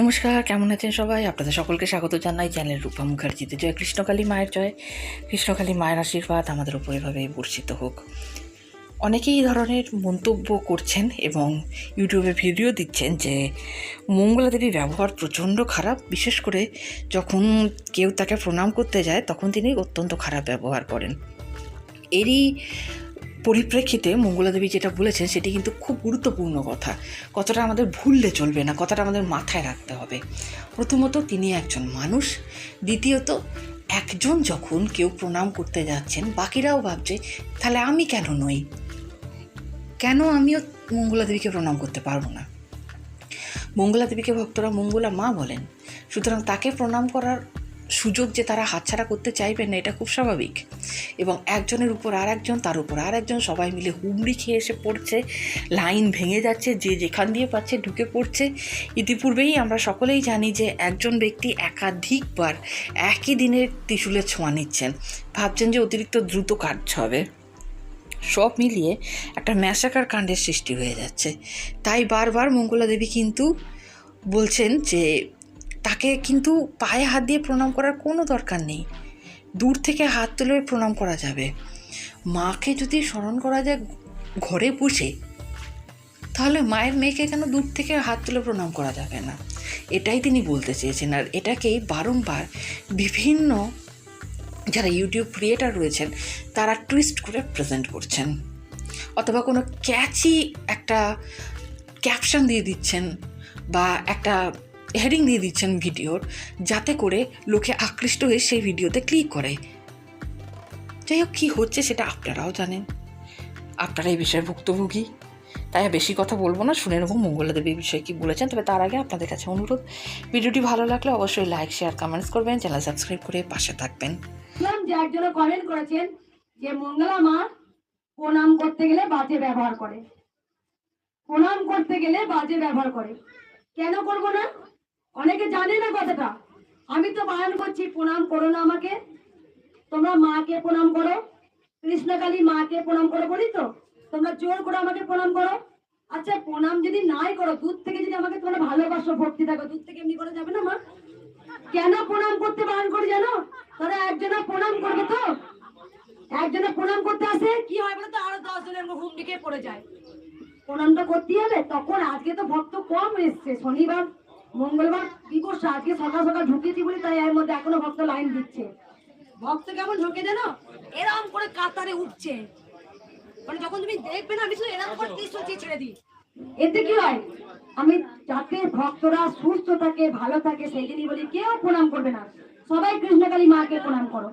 নমস্কার, কেমন আছেন সবাই? আপনাদের সকলকে স্বাগত জানাই চ্যানেল রূপা মুখার্জিতে। জয় কৃষ্ণকালী মায়ের জয়। কৃষ্ণকালী মায়ের আশীর্বাদ আমাদের উপর এভাবে বর্ষিত হোক। অনেকেই এই ধরনের মন্তব্য করছেন এবং ইউটিউবে ভিডিও দিচ্ছেন যে মঙ্গলা দেবীর ব্যবহার প্রচণ্ড খারাপ। বিশেষ করে যখন কেউ তাকে প্রণাম করতে যায়, তখন তিনি অত্যন্ত খারাপ ব্যবহার করেন। এরই পরিপ্রেক্ষিতে মঙ্গলা দেবী যেটা বলেছেন, সেটি কিন্তু খুব গুরুত্বপূর্ণ কথা। কথাটা আমাদের ভুললে চলবে না, কথাটা আমাদের মাথায় রাখতে হবে। প্রথমত, তিনি একজন মানুষ। দ্বিতীয়ত, একজন যখন কেউ প্রণাম করতে যাচ্ছেন, বাকিরাও ভাবছে, তাহলে আমি কেন নই? কেন আমিও মঙ্গলা দেবীকে প্রণাম করতে পারব না? মঙ্গলা দেবীকে ভক্তরা মঙ্গলা মা বলেন। সুতরাং তাকে প্রণাম করার সুযোগ যে তারা হাতছাড়া করতে চাইবেন না, এটা খুব স্বাভাবিক। এবং একজনের উপর আর একজন তার উপর আর একজন সবাই মিলে হুমড়ি খেয়ে এসে পড়ছে, লাইন ভেঙে যাচ্ছে, যে যেখান দিয়ে পাচ্ছে ঢুকে পড়ছে। ইতিপূর্বেই আমরা সকলেই জানি যে একজন ব্যক্তি একাধিকবার একই দিনে ত্রিশূলের ছোঁয়া নিচ্ছেন। ভাবছেন যে অতিরিক্ত দ্রুত কাজ হবে। সব মিলিয়ে একটা ম্যাসাকার কাণ্ডের সৃষ্টি হয়ে যাচ্ছে। তাই বারবার মঙ্গলা দেবী কিন্তু বলছেন যে তাকে কিন্তু পায়ে হাত দিয়ে প্রণাম করার কোনো দরকার নেই। দূর থেকে হাত তুলে প্রণাম করা যাবে। মাকে যদি স্মরণ করা যায় ঘরে বসে, তাহলে মায়ের মেয়েকে কেন দূর থেকে হাত তুলে প্রণাম করা যাবে না? এটাই তিনি বলতে চেয়েছেন। আর এটাকেই বারংবার বিভিন্ন যারা ইউটিউব ক্রিয়েটার রয়েছেন, তারা টুইস্ট করে প্রেজেন্ট করছেন। অথবা কোনো ক্যাচি একটা ক্যাপশন দিয়ে দিচ্ছেন বা একটা হেডিং দিয়ে দিচ্ছেন ভিডিওর, যাতে করে লোকে আকৃষ্ট হয়ে সেই ভিডিওতে ক্লিক করে। যাই হোক, কী হচ্ছে সেটা আপনারাও জানেন। আপনারা এই বিষয়ে ভুক্তভোগী। তাই বেশি কথা বলব না, শুনে নেব মঙ্গলা দেবীর বিষয়ে কী বলেছেন। তবে তার আগে আপনাদের কাছে অনুরোধ, ভিডিওটি ভালো লাগলে অবশ্যই লাইক শেয়ার কমেন্টস করবেন চ্যানেল সাবস্ক্রাইব করে পাশে থাকবেন। দেখলাম যে একজনে কমেন্ট করেছেন যে মঙ্গলা মা প্রণাম করতে গেলে বাজে ব্যবহার করে। প্রণাম করতে গেলে বাজে ব্যবহার করে। কেন করব না? অনেকে জানে না কথাটা। আমি তো বারণ করছি, প্রণাম করো না আমাকে। তোমরা মাকে প্রণাম করো। কৃষ্ণকালী মাকে প্রণাম করো বলি তো? তোমরা জোর করে আমাকে প্রণাম করো। আচ্ছা প্রণাম যদি নাই করো, দূর থেকে যদি আমাকে তোমরা ভালোবাসো, ভক্তি থাকো দূর থেকে এমনি করা যাবে না মা? কেন প্রণাম করতে বারণ করে জানো? তারা একজনে প্রণাম করবে তো? একজনে প্রণাম করতে আসে, কি হয় বলো তো আরও দশ জনের ঘুম দিকে পড়ে যায়। প্রণামটা করতেই হবে, তখন আজকে তো ভক্ত কম এসছে, শনিবার। মঙ্গলবার কি দিবস আজকে সকাল সকাল ঢুকেছি বলে তাই এর মধ্যে এখনও ভক্ত লাইন দিচ্ছে। ভক্ত কেমন ঢুকে জানো? এরম করে কাতারে উঠছে। মানে যখন তুমি দেখবে না আমি শুধু এরকম করে তীর সচিয়ে ছেড়ে দিই। এতে কি হয়? আমি যাতে ভক্তরা সুস্থ থাকে ভালো থাকে সেই জন্যই বলি কেউ প্রণাম করবে না। সবাই কৃষ্ণকালী মাকে প্রণাম করো।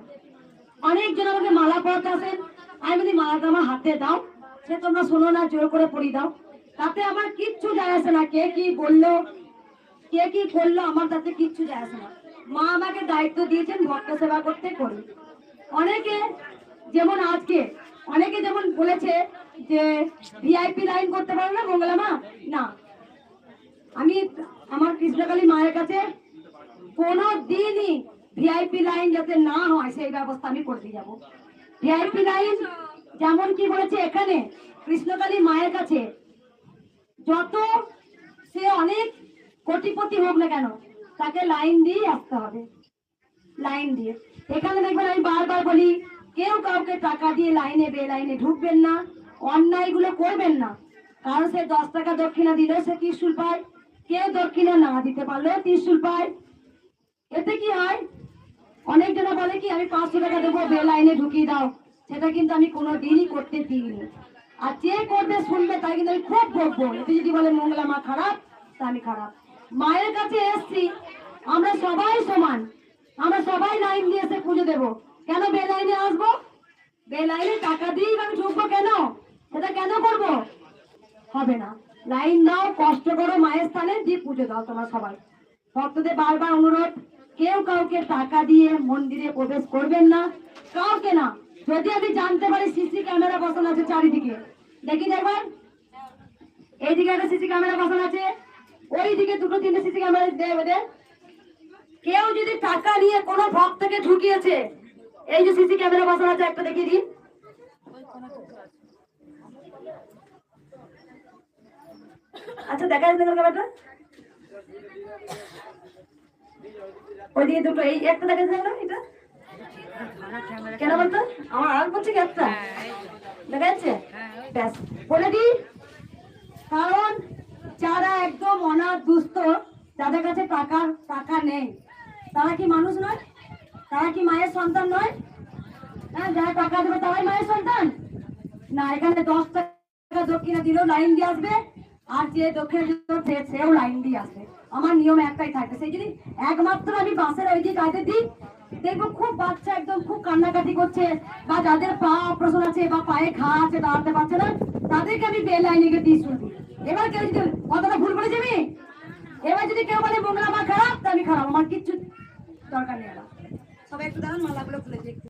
অনেকজন আমাকে মালা পড়তে আসেন। আমি বলি মালাটা আমার হাতে দাও। সে তোমরা শোনো না জোর করে পড়ি দাও। তাতে আমার কিচ্ছু যায় আসে না। কে কি বলল কে কি করল আমার তাতে কিচ্ছু যায় আসে না। মা আমাকে দায়িত্ব দিয়েছেন ভক্ত সেবা করতে করি। অনেকে যেমন আজকে, অনেকে যেমন বলেছে যে ভিআইপি লাইন করতে পারো না মঙ্গলা মা? না। আমি আমার কৃষ্ণকালী মায়ের কাছে কোনো দিনই ভিআইপি লাইন যাতে না হয়, সেই ব্যবস্থা আমি করতে যাব। ভিআইপি লাইন যেমন কি বলেছে এখানে, কৃষ্ণকালী মায়ের কাছে যত সে অনেক কোটিপতি হোক না কেন, তাকে লাইন দিয়ে আসতে হবে। লাইন দিয়ে। এখানে দেখবেন আমি বারবার বলি, কেউ কাউকে টাকা দিয়ে লাইনে বে লাইনে ঢুকবেন না, অন্যায়গুলো করবেন না। কারণ সে দশ টাকা দক্ষিণা দিলেও সে ত্রিশুল পায়, কেউ দক্ষিণা না দিতে পারলেও ত্রিশুল পায়। এতে কি হয়? অনেক জনা বলে কি, আমি পাঁচশো টাকা দেবো, বে লাইনে ঢুকিয়ে দাও। সেটা কিন্তু আমি কোনো দিনই করতে দিইনি। আর যে করবে, শুনবে, তাই কিন্তু আমি খুব বকবো এতে যদি বলে মঙ্গলা মা খারাপ, তা আমি খারাপ। মায়ের কাছে এসছি। আমরা সবাই সমান। আমরা সবাই লাইন দিয়ে এসে পুজো দেবো। কেন বে লাইনে আসব? বে লাইনে টাকা দিয়েই আমি ঢুকবো কেন? সেটা কেন করব? হবে না। লাইন দাও কষ্ট করো, মায়ের স্থানে দিয়ে পুজো দাও তোমরা সবাই। ভক্তদের বারবার অনুরোধ, কেউ কাউকে টাকা দিয়ে মন্দিরে প্রবেশ করবেন না। কাউকে না। যদি আমি জানতে পারি, সিসি ক্যামেরা বসানো আছে চারিদিকে। দেখি দেখবেন এইদিকে একটা সিসি ক্যামেরা বসানো আছে। ওইদিকে দুটো তিনটে সিসি ক্যামেরা দেবে দে। কেউ যদি টাকা নিয়ে কোনো ভক্তকে ঢুকিয়েছে এই যে সিসি ক্যামেরা বসানো আছে একটা দেখিয়ে দিন আচ্ছা দেখা যাচ্ছে ক্যামেরাটা ওইদিকে দুটো এই একটা দেখা না এটা? কেন বলতো? আমার আর বলছে কি একটা? দেখা যাচ্ছে ব্যাস বলে দি কারণ যারা একদম অনাথ দুস্থ যাদের কাছে টাকা টাকা নেই। তারা কি মানুষ নয়? তারা কি মায়ের সন্তান নয়? হ্যাঁ যারা টাকা দেবে তারাই মায়ের সন্তান? না, এখানে দশ টাকা দিলেও লাইন দিয়ে আসবে, আর যে সেও লাইন দিয়ে আসবে। আমার নিয়ম একটাই থাকবে, সেই যদি একমাত্র আমি বাসের ওই দিকে কাজে দিই, দেখব খুব বাচ্চা একদম, খুব কান্নাকাটি করছে, বা যাদের পা অপারেশন আছে, বা পায়ে ঘা আছে দাঁড়াতে পারছে না, তাদেরকে আমি বেল লাইনে গিয়ে দিয়ে শুনবি। এবার কেউ যদি কথাটা ভুল করে যাবি? এবার যদি কেউ বলে মোংলা আমার খারাপ, তা আমি খারাপ। আমার কিচ্ছু দরকার নেই সবাই একটু দাঁড়ান, মালাগুলো খুলে দেখতে